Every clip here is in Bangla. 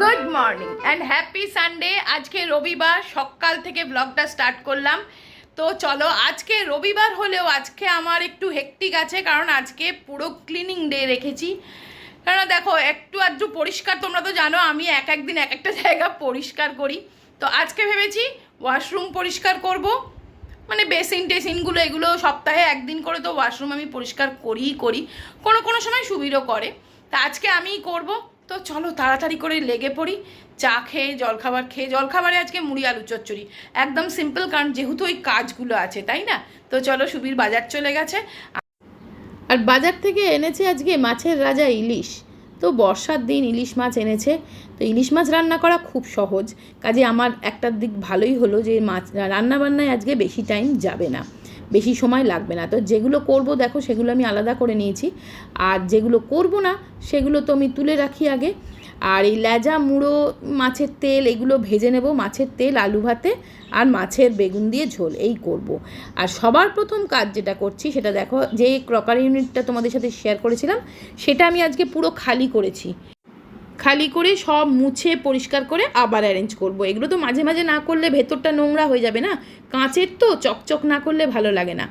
Good morning and happy Sunday আজকে রবিবার, সকাল থেকে ব্লগটা স্টার্ট করলাম। তো চলো, আজকে রবিবার হলেও আজকে আমার একটু হেকটিক আছে, কারণ আজকে পুরো ক্লিনিং ডে রেখেছি। কারণ দেখো, একটু আধটু পরিষ্কার, তোমরা তো জানো, আমি এক একদিন এক একটা জায়গা পরিষ্কার করি। তো আজকে ভেবেছি ওয়াশরুম পরিষ্কার করব। মানে বেসিন টেসিনগুলো এগুলো সপ্তাহে একদিন করে তো ওয়াশরুম আমি পরিষ্কার করিই করি। কোনো কোনো সময় সুবিধও করে। তা আজকে আমিই করব। তো চলো তাড়াতাড়ি করে লেগে পড়ি, চা খেয়ে, জলখাবার খেয়ে, জলখাবারে আজকে মুড়ি আলু চচ্চড়ি। একদম সিম্পল কারণ যেহেতু ওই কাজগুলো আছে, তাই না? তো চলো সুবীর বাজার চলে গেছে। আর বাজার থেকে এনেছে আজকে মাছের রাজা ইলিশ। তো বর্ষার দিন ইলিশ মাছ এনেছে। তো ইলিশ মাছ রান্না করা খুব সহজ। কাজে আমার একটা দিক ভালোই হলো যে মাছ রান্নাবান্নায় আজকে বেশি টাইম যাবে না। বেশি সময় লাগবে না। তো যেগুলো করব, দেখো, সেগুলো আমি আলাদা করে নিয়েছি। আর যেগুলো করব না, সেগুলো তো আমি তুলে রাখি আগে। আর এই লেজা মুড়ো, মাছের তেল, এগুলো ভেজে নেব মাছের তেল, আলু ভাতে আর মাছের বেগুন দিয়ে ঝোল, এই করব। আর সবার প্রথম কাজ যেটা করছি, সেটা দেখো, যে ক্রকারি ইউনিটটা তোমাদের সাথে শেয়ার করেছিলাম, সেটা আমি আজকে পুরো খালি করেছি। খালি করে সব মুছে পরিষ্কার করে আবার অ্যারেঞ্জ করব। এগুলো তো মাঝে মাঝে না করলে ভেতরটা নোংরা হয়ে যাবে না। কাঁচের তো চকচক না করলে ভালো লাগে না।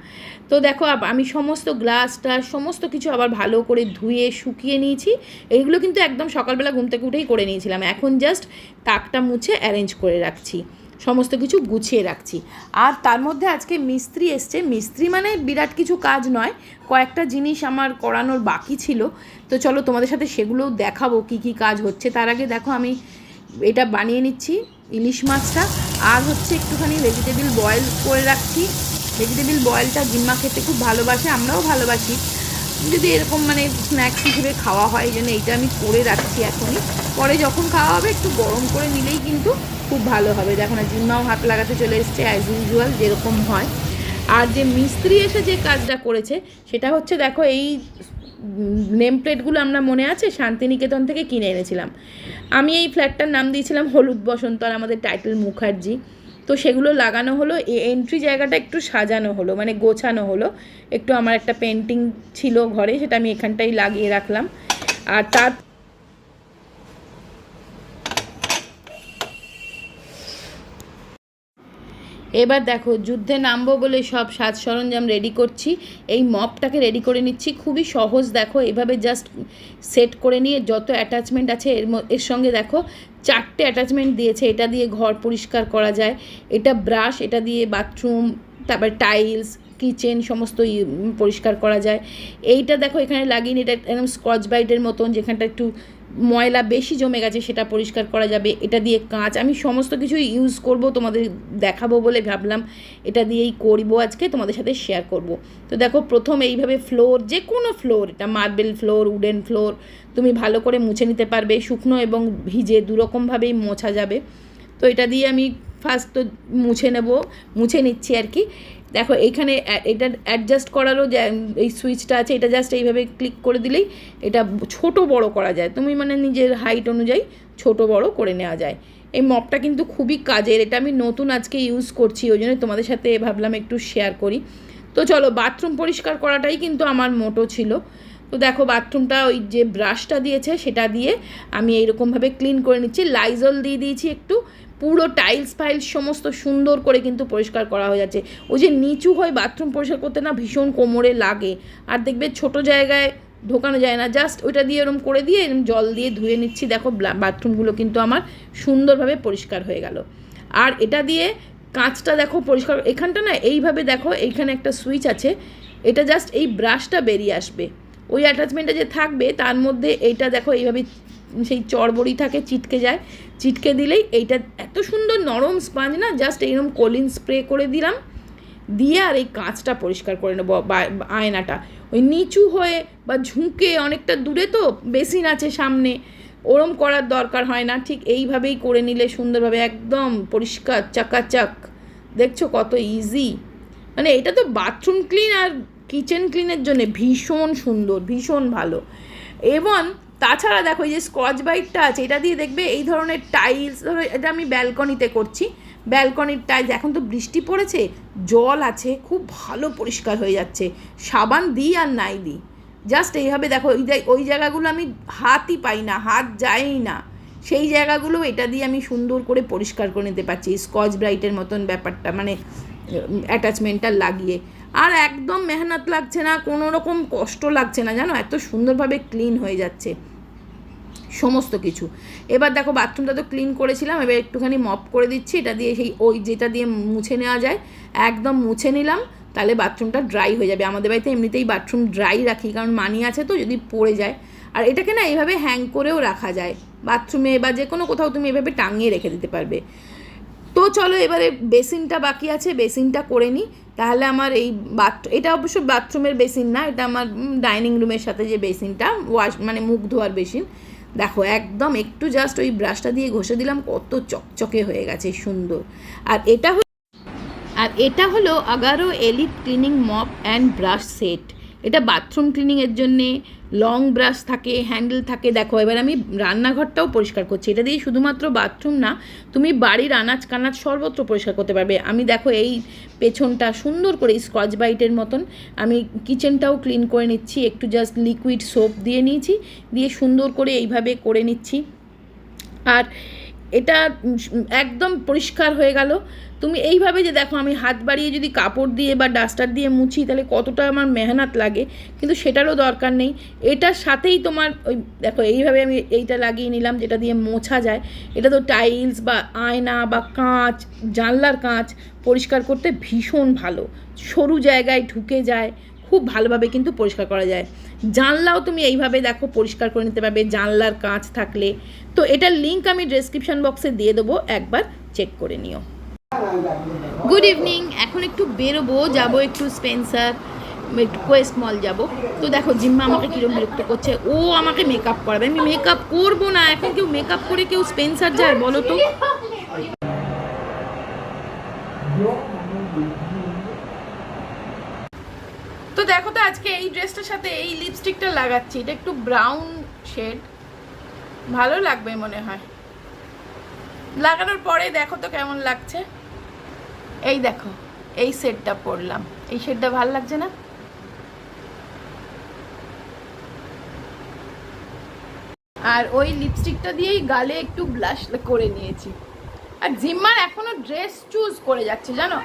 তো দেখো আমি সমস্ত গ্লাসটা, সমস্ত কিছু আবার ভালো করে ধুয়ে শুকিয়ে নিয়েছি। এইগুলো কিন্তু একদম সকালবেলা ঘুম থেকে উঠেই করে নিয়েছিলাম। এখন জাস্ট তাকটা মুছে অ্যারেঞ্জ করে রাখছি। সমস্ত কিছু গুছিয়ে রাখছি। আর তার মধ্যে আজকে মিস্ত্রি এসছে। মিস্ত্রি মানে বিরাট কিছু কাজ নয়, কয়েকটা জিনিস আমার করানোর বাকি ছিল। তো চলো তোমাদের সাথে সেগুলোও দেখাবো কি কি কাজ হচ্ছে। তার আগে দেখো আমি এটা বানিয়ে নিচ্ছি, ইলিশ মাছটা। আর হচ্ছে একটুখানি ভেজিটেবিল বয়েল করে রাখছি। ভেজিটেবিল বয়েলটা জিম্মা খেতে খুব ভালোবাসে, আমরাও ভালোবাসি। যদি এরকম মানে স্ন্যাক্স হিসেবে খাওয়া হয় জন্য এইটা আমি করে রাখছি এখনই। পরে যখন খাওয়া হবে, একটু গরম করে নিলেই কিন্তু খুব ভালো হবে। দেখো না, জিম্মাও হাত লাগাতে চলে এসছে অ্যাজ ইউজুয়াল যেরকম হয়। আর যে মিস্ত্রি এসে যে কাজটা করেছে, সেটা হচ্ছে দেখো এই নেম প্লেটগুলো আমরা মনে আছে? শান্তিনিকেতন থেকে কিনে এনেছিলাম। আমি এই ফ্ল্যাটটার নাম দিয়েছিলাম হলুদ বসন্ত আর আমাদের টাইটেল মুখার্জি। তো সেগুলো লাগানো হলো এন্ট্রি জায়গাটা একটু সাজানো হলো মানে গোছানো হলো। একটু আমার একটা পেন্টিং ছিল ঘরে, সেটা আমি এখানটাই লাগিয়ে রাখলাম। আর তার এবার দেখো, যুদ্ধে নামবো বলে সব সাজ সরঞ্জাম রেডি করছি। এই মপটাকে রেডি করে নিচ্ছি। খুবই সহজ, দেখো, এভাবে জাস্ট সেট করে নিয়ে যত অ্যাটাচমেন্ট আছে, এর এর সঙ্গে দেখো, চারটে অ্যাটাচমেন্ট দিয়েছে। এটা দিয়ে ঘর পরিষ্কার করা যায়। এটা ব্রাশ এটা দিয়ে বাথরুম তারপর টাইলস কিচেন সমস্ত পরিষ্কার করা যায়। এইটা দেখো, এখানে লাগিয়ে এটা একদম স্কচ ব্রাইটের মতন, যেখানটা একটু ময়লা বেশি জমে গেছে, সেটা পরিষ্কার করা যাবে, এটা দিয়ে কাঁচ, আমি সমস্ত কিছু ইউজ করব, তোমাদের দেখাবো বলে ভাবলাম, এটা দিয়েই করব আজকে, তোমাদের সাথে শেয়ার করব। তো দেখো, প্রথম এইভাবে ফ্লোর যে কোনো ফ্লোর এটা মার্বেল ফ্লোর উডেন ফ্লোর তুমি ভালো করে মুছে নিতে পারবে, শুকনো এবং ভিজে দুরকমভাবেই মোছা যাবে। তো এটা দিয়ে আমি ফার্স্ট তো মুছে নেব, মুছে নিচ্ছি আর কি। দেখো এইখানে এটা অ্যাডজাস্ট করারও যে এই সুইচটা আছে, এটা জাস্ট এইভাবে ক্লিক করে দিলেই এটা ছোট বড় করা যায়। তুমি মানে নিজের হাইট অনুযায়ী ছোট বড় করে নেওয়া যায়। এই মপটা কিন্তু খুবই কাজের, এটা আমি নতুন আজকে ইউজ করছি, ওই জন্য তোমাদের সাথে ভাবলাম একটু শেয়ার করি। তো চলো বাথরুম পরিষ্কার করাটাই কিন্তু আমার মোটো ছিল। তো দেখো বাথরুমটা ওই যে ব্রাশটা দিয়েছে, সেটা দিয়ে আমি এইরকমভাবে ক্লিন করে নিচ্ছি। লাইজল দিয়ে দিয়েছি একটু। পুরো টাইলস ফাইলস সমস্ত সুন্দর করে কিন্তু পরিষ্কার করা হয়ে যাচ্ছে। ওই যে নিচু হয়ে বাথরুম পরিষ্কার করতে না ভীষণ কোমরে লাগে। আর দেখবে ছোট জায়গায় ঢোকানো যায় না। জাস্ট ওইটা দিয়ে এরম করে দিয়ে এরম জল দিয়ে ধুয়ে নিচ্ছি। দেখো বাথরুমগুলো কিন্তু আমার সুন্দরভাবে পরিষ্কার হয়ে গেল। আর এটা দিয়ে কাঁচটা দেখো পরিষ্কার, এখানটা না এইভাবে দেখো, এইখানে একটা সুইচ আছে। এটা জাস্ট এই ব্রাশটা বেরিয়ে আসবে। ওই অ্যাটাচমেন্টটা যে থাকবে, তার মধ্যে এইটা দেখো এইভাবে সেই চড়বড়ি থাকে, চিটকে যায়। চিটকে দিলেই এইটা এত সুন্দর নরম স্পাঞ্জ না জাস্ট এইরকম কলিন স্প্রে করে দিলাম। দিয়ে আর এই কাঁচটা পরিষ্কার করে নেব আয়নাটা। ওই নিচু হয়ে বা ঝুঁকে অনেকটা দূরে তো বেসিন আছে সামনে, ওরম করার দরকার হয় না। ঠিক এইভাবেই করে নিলে সুন্দরভাবে একদম পরিষ্কার, চাকাচাক। দেখছ কত ইজি মানে এটা তো বাথরুম ক্লিন আর কিচেন ক্লিনের জন্য ভীষণ সুন্দর, ভীষণ ভালো। এবং তাছাড়া দেখো এই যে স্কচ বাইটটা আছে, এটা দিয়ে দেখবে এই ধরনের টাইলস ধরো এটা আমি ব্যালকনিতে করছি। ব্যালকনির টাইলস এখন তো বৃষ্টি পড়েছে, জল আছে, খুব ভালো পরিষ্কার হয়ে যাচ্ছে। সাবান দিই আর নাই দিই। জাস্ট এইভাবে দেখো, ওই ওই জায়গাগুলো আমি হাতই পাই না, হাত যায়ই না। সেই জায়গাগুলো এটা দিয়ে আমি সুন্দর করে পরিষ্কার করে নিতে পারছি স্কচ ব্রাইটের মতন ব্যাপারটা মানে অ্যাটাচমেন্টটা লাগিয়ে। আর একদম মেহনত লাগছে না, কোনো রকম কষ্ট লাগছে না, জানো? এত সুন্দরভাবে ক্লিন হয়ে যাচ্ছে। সমস্ত কিছু। এবার দেখো বাথরুমটা তো ক্লিন করেছিলাম, এবার একটুখানি মপ করে দিচ্ছি, এটা দিয়ে সেই ওই যেটা দিয়ে মুছে নেওয়া যায়, একদম মুছে নিলাম, তাহলে বাথরুমটা ড্রাই হয়ে যাবে। আমাদের বাড়িতে এমনিতেই বাথরুম ড্রাই রাখি, কারণ মানি আছে তো, যদি পড়ে যায়। আর এটাকে না এইভাবে হ্যাং করেও রাখা যায়। বাথরুমে বা যে কোনো কোথাও তুমি এভাবে টাঙিয়ে রেখে দিতে পারবে। তো চলো এবারে বেসিনটা বাকি আছে বেসিনটা করে নিই তাহলে আমার এই বাথ এটা অবশ্য বাথরুমের বেসিন না, এটা আমার ডাইনিং রুমের সাথে যে বেসিনটা ওয়াশ মানে মুখ ধোয়ার বেসিন দেখো, একদম একটু জাস্ট ওই ব্রাশটা দিয়ে ঘষে দিলাম, কত চকচকে হয়ে গেছে, সুন্দর। আর এটা আর এটা হলো Agaro elite cleaning mop and brush set এটা বাথরুম ক্লিনিংয়ের জন্যে লং ব্রাশ থাকে হ্যান্ডেল থাকে। দেখো, এবার আমি রান্নাঘরটাও পরিষ্কার করছি। এটা দিয়ে শুধুমাত্র বাথরুম না, তুমি বাড়ির আনাজ কানাজ সর্বত্র পরিষ্কার করতে পারবে। আমি দেখো, এই পেছনটা সুন্দর করে স্কচ বাইটের মতন আমি কিচেনটাও ক্লিন করে নিচ্ছি। একটু জাস্ট লিকুইড সোপ দিয়ে নিয়েছি, দিয়ে সুন্দর করে এইভাবে করে নিচ্ছি। আর এটা একদম পরিষ্কার হয়ে গেল। তুমি এইভাবে যে দেখো, আমি হাত বাড়িয়ে যদি কাপড় দিয়ে বা ডাস্টার দিয়ে মুছি, তাহলে কতটা আমার মেহনত লাগে। কিন্তু সেটারও দরকার নেই। এটার সাথেই তোমার ওই দেখো, এইভাবে আমি এইটা লাগিয়ে নিলাম, যেটা দিয়ে মোছা যায়। এটা তো টাইলস বা আয়না বা কাঁচ, জানলার কাঁচ পরিষ্কার করতে ভীষণ ভালো। সরু জায়গায় ঢুকে যায় খুব ভালোভাবে কিন্তু পরিষ্কার করা যায়। জানলাও তুমি এইভাবে দেখো পরিষ্কার করে নিতে পারবে, জানলার কাঁচ থাকলে। তো এটার লিঙ্ক আমি ডেসক্রিপশন বক্সে দিয়ে দেবো, একবার চেক করে নিও। গুড ইভিনিং এখন একটু বেরোবো, যাব একটু স্পেন্সার কোয়েস্ট মল যাব। তো দেখো, জিম্মা আমাকে কীরকম বিরক্ত করছে, ও আমাকে মেকআপ করাবে। আমি মেকআপ করব না, এখন কেউ মেকআপ করে কেউ স্পেন্সার যায়, বলো তো? তো দেখো তো আজকে এই ড্রেসটার সাথে এই লিপস্টিকটা লাগাচ্ছি। এটা একটু ব্রাউন শেড ভালো লাগবে মনে হয়। লাগানোর পরে দেখো তো কেমন লাগছে। এই দেখো, এই সেটটা পরলাম। এই শেডটা ভালো লাগছে না? আর ওই লিপস্টিকটা দিয়েই গালে একটু ব্লাশ করে নিয়েছি। আর জিম্মার এখনও ড্রেস চুজ করে যাচ্ছে, জানো?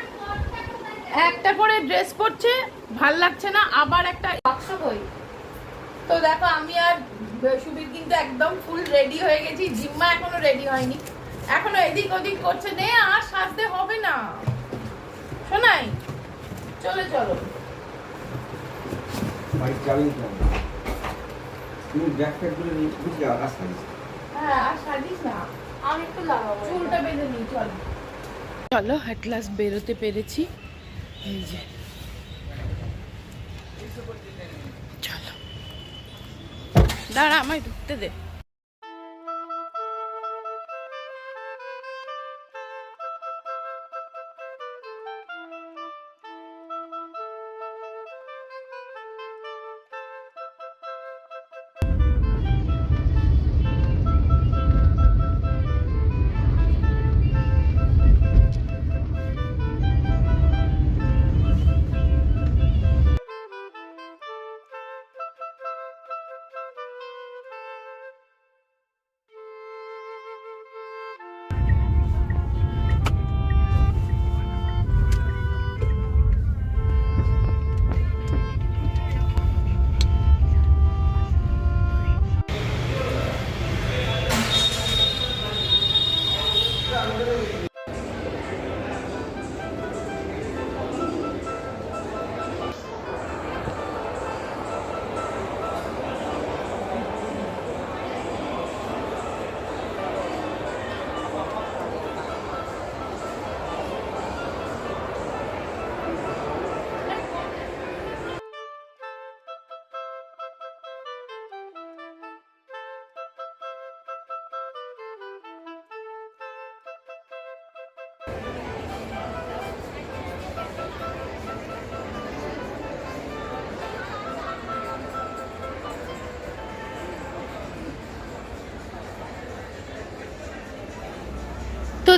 একটা করে ড্রেস পরছে ভালো লাগছে না আবার একটা বাক্স বই তো দেখো আমি আর সুবীর কিন্তু একদম ফুল রেডি হয়ে গেছি জিম্মা এখনও রেডি হয়নি। এখনও এদিক ওদিক করছে নে আর সাজতে হবে না। শোনাই চলে চলো। হ্যাঁ আর সাজিস না। আমি একটু লাগাবো। চুলটা বেঁধে নিই চলো। চলো অ্যাট লাস্ট বেরোতে পেরেছি। এই যে। দাঁড়া আমায় ঢুকতে দে।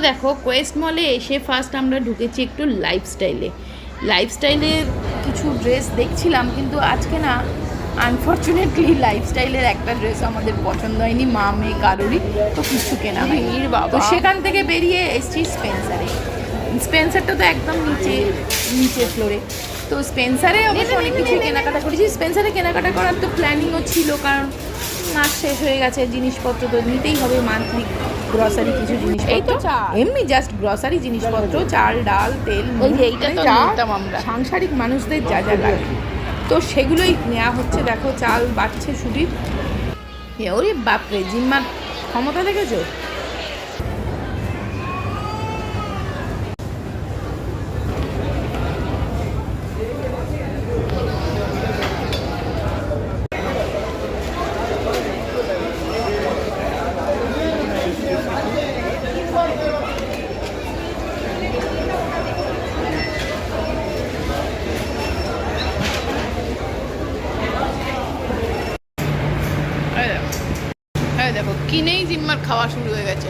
দেখো কোয়েস্ট মলে এসে ফার্স্ট আমরা ঢুকেছি একটু লাইফস্টাইলে লাইফস্টাইলের কিছু ড্রেস দেখছিলাম কিন্তু আজকে না আনফর্চুনেটলি লাইফস্টাইলের একটা ড্রেস আমাদের পছন্দ হয়নি মা মেয়ে কারোরই তো কিছু কেনা হয়নি। তো সেখান থেকে বেরিয়ে এসছি স্পেন্সারে স্পেন্সারটা তো একদম নিচে নিচে ফ্লোরে তো স্পেন্সারে অবশ্য অনেক কিছু কেনাকাটা করেছি। স্পেন্সারে কেনাকাটা করার তো প্ল্যানিংও ছিল কারণ মাস শেষ হয়ে গেছে জিনিসপত্র তো নিতেই হবে মান্থলি গ্রসারি কিছু জিনিসপত্র? এই তো। চা এমনি জাস্ট গ্রসারি জিনিসপত্র চাল ডাল তেল। সাংসারিক মানুষদের যা যা লাগে। তো সেগুলোই নেওয়া হচ্ছে দেখো চাল বাড়ছে শুটির এ ওরে বাপরে জিম্মার ক্ষমতা দেখেছ এই দেখো এই দেখো কিনেই জিম্মার খাওয়া শুরু হয়ে গেছে।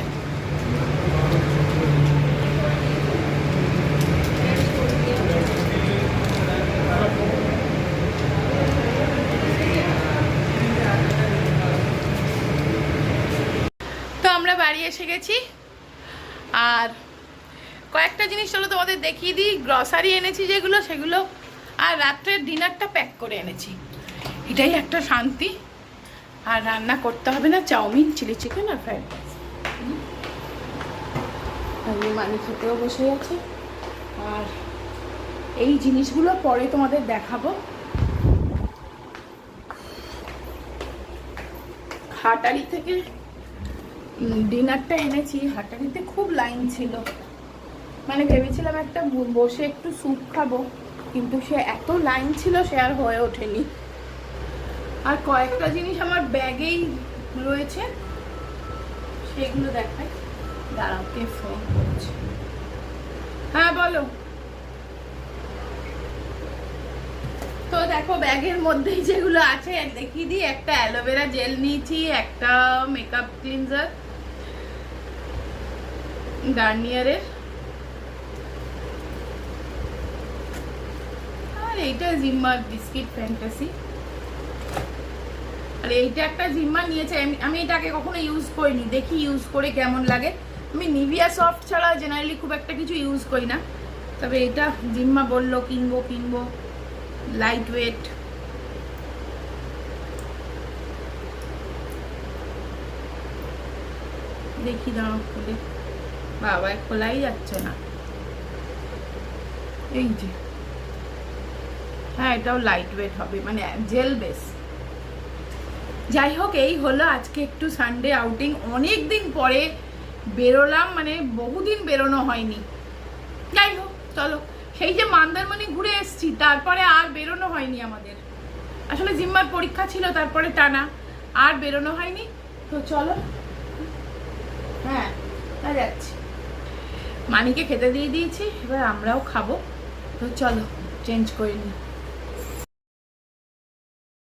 তো আমরা বাড়ি এসে গেছি। আর কয়েকটা জিনিস চলো তোমাদের দেখিয়ে দিই। গ্রসারি এনেছি যেগুলো, সেগুলো। আর রাত্রের ডিনারটা প্যাক করে এনেছি। এটাই একটা শান্তি। আর রান্না করতে হবে না, চাউমিন, চিলি চিকেন আর ফ্রাইড রাইস। মানি খেতেও বসে আছে আর এই জিনিসগুলো পরে তোমাদের দেখাবো। হাটারি থেকে ডিনারটা এনেছি। হাটারিতে খুব লাইন ছিল। মানে ভেবেছিলাম একটা বসে একটু স্যুপ খাব, কিন্তু সে এত লাইন ছিল সে আর হয়ে ওঠেনি। আর কয়েকটা জিনিস আমার ব্যাগেই রয়েছে, সেগুলো দেখাই। দাঁড়াও, কে ফোন করছে? হ্যাঁ বলো। তো দেখো, ব্যাগের মধ্যেই যেগুলো আছে দেখিয়ে দিই। একটা অ্যালোভেরা জেল নিয়েছি, একটা মেকআপ ক্লিনজার গার্নিয়ারের আর এইটা জিম্মার বিস্কিট ফ্যান্টাসি আর এইটা একটা জিম্মা নিয়েছে। আমি- আমি এটাকে কখনো ইউজ করিনি। দেখি ইউজ করে কেমন লাগে। আমি নিভিয়া সফট ছাড়া জেনারেলি খুব একটা কিছু ইউজ করি না। তবে এটা জিম্মা বলল, কিনবো কিনবো। লাইট ওয়েট দেখি দাঁড়াও, খুলে। বাবা খোলাই যাচ্ছে না। এই যে। হ্যাঁ এটাও লাইট ওয়েট হবে। মানে জেল বেস যাই হোক এই হলো আজকে একটু সানডে আউটিং অনেক দিন পরে বেরোলাম মানে বহুদিন বেরোনো হয়নি। যাই হোক চলো। সেই যে মান্দারমণি ঘুরে এসেছি, তারপরে আর বেরোনো হয়নি আমাদের। আসলে জিম্মার পরীক্ষা ছিল, তারপরে টানা। আর বেরোনো হয়নি। তো চলো। হ্যাঁ যাচ্ছি। মানিকে খেতে দিয়ে দিয়েছি, এবার আমরাও খাব। তো চলো চেঞ্জ করে নিই।